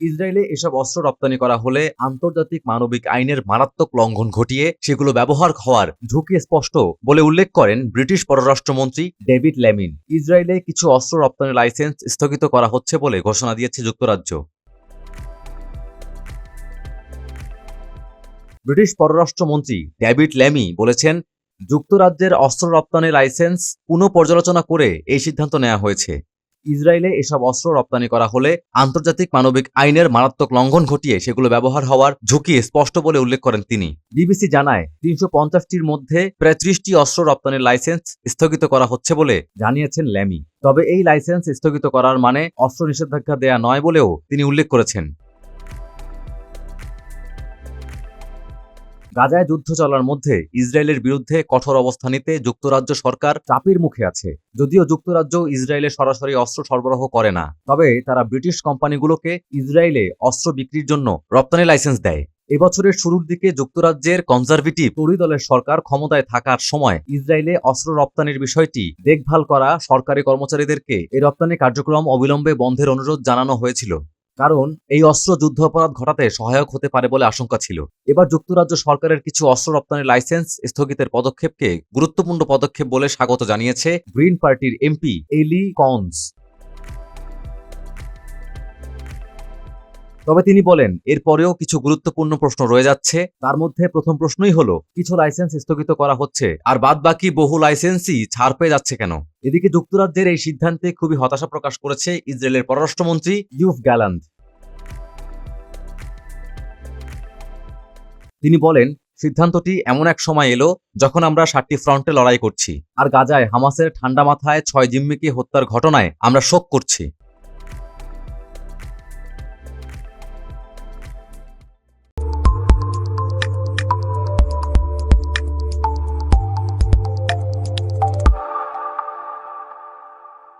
ইসরায়েলে এসব অস্ত্র রপ্তানি করা হলে আন্তর্জাতিক মানবিক আইনের মারাত্মক লঙ্ঘন ঘটিয়ে সেগুলো ব্যবহার হওয়ার ঝুঁকি স্পষ্ট বলে উল্লেখ করেন ব্রিটিশ পররাষ্ট্রমন্ত্রী ডেভিড ল্যামিন। ইসরায়েলে কিছু অস্ত্র রপ্তানির লাইসেন্স স্থগিত করা হচ্ছে বলে ঘোষণা দিয়েছে যুক্তরাজ্য। ব্রিটিশ পররাষ্ট্রমন্ত্রী ডেভিড ল্যামি বলেছেন, যুক্তরাজ্যের অস্ত্র রপ্তানি লাইসেন্স পুনঃপর্যালোচনা করে এই সিদ্ধান্ত নেওয়া হয়েছে। ইসরায়েলে এসব অস্ত্র রপ্তানি করা হলে আন্তর্জাতিক মানবিক আইনের মারাত্মক লঙ্ঘন ঘটিয়ে সেগুলো ব্যবহার হওয়ার ঝুঁকি স্পষ্ট বলে উল্লেখ করেন তিনি। বিবিসি জানায়, তিনশো পঞ্চাশটির মধ্যে প্রায় ত্রিশটি অস্ত্র রপ্তানির লাইসেন্স স্থগিত করা হচ্ছে বলে জানিয়েছেন ল্যামি। তবে এই লাইসেন্স স্থগিত করার মানে অস্ত্র নিষেধাজ্ঞা দেয়া নয় বলেও তিনি উল্লেখ করেছেন। গাজায় যুদ্ধ চলার মধ্যে ইসরায়েলের বিরুদ্ধে কঠোর অবস্থান নিতে যুক্তরাজ্য সরকার চাপের মুখে আছে। যদিও যুক্তরাজ্য ইসরায়েলে সরাসরি অস্ত্র সরবরাহ করে না, তবে তারা ব্রিটিশ কোম্পানিগুলোকে ইসরায়েলে অস্ত্র বিক্রির জন্য রপ্তানি লাইসেন্স দেয়। এবছরের শুরুর দিকে যুক্তরাজ্যের কনজারভেটিভ টরি দলের সরকার ক্ষমতায় থাকার সময় ইসরায়েলে অস্ত্র রপ্তানির বিষয়টি দেখভাল করা সরকারি কর্মচারীদেরকে এই রপ্তানি কার্যক্রম অবিলম্বে বন্ধের অনুরোধ জানানো হয়েছিল। কারণ এই অস্ত্র যুদ্ধ অপরাধ ঘটাতে সহায়ক হতে পারে বলে আশঙ্কা ছিল। এবার যুক্তরাজ্য সরকারের কিছু অস্ত্র রপ্তানির লাইসেন্স স্থগিতের পদক্ষেপকে গুরুত্বপূর্ণ পদক্ষেপ বলে স্বাগত জানিয়েছে গ্রিন পার্টির এমপি এলি কনস। তবে তিনি বলেন, এরপরেও কিছু গুরুত্বপূর্ণ প্রশ্ন রয়ে যাচ্ছে। তার মধ্যে প্রথম প্রশ্নই হলো, কিছু লাইসেন্স স্থগিত করা হচ্ছে, আর বাদ বাকি বহু লাইসেন্সই ছাড় পেয়ে যাচ্ছে কেন? এদিকে যুক্তরাজ্যের এই সিদ্ধান্তে খুবই হতাশা প্রকাশ করেছে ইসরায়েলের পররাষ্ট্রমন্ত্রী ইউফ গ্যালান্ড। তিনি বলেন, সিদ্ধান্তটি এমন এক সময় এলো যখন আমরা সাতটি ফ্রন্টে লড়াই করছি, আর গাজায় হামাসের ঠান্ডা মাথায় ছয় জিম্মিকে হত্যার ঘটনায় আমরা শোক করছি।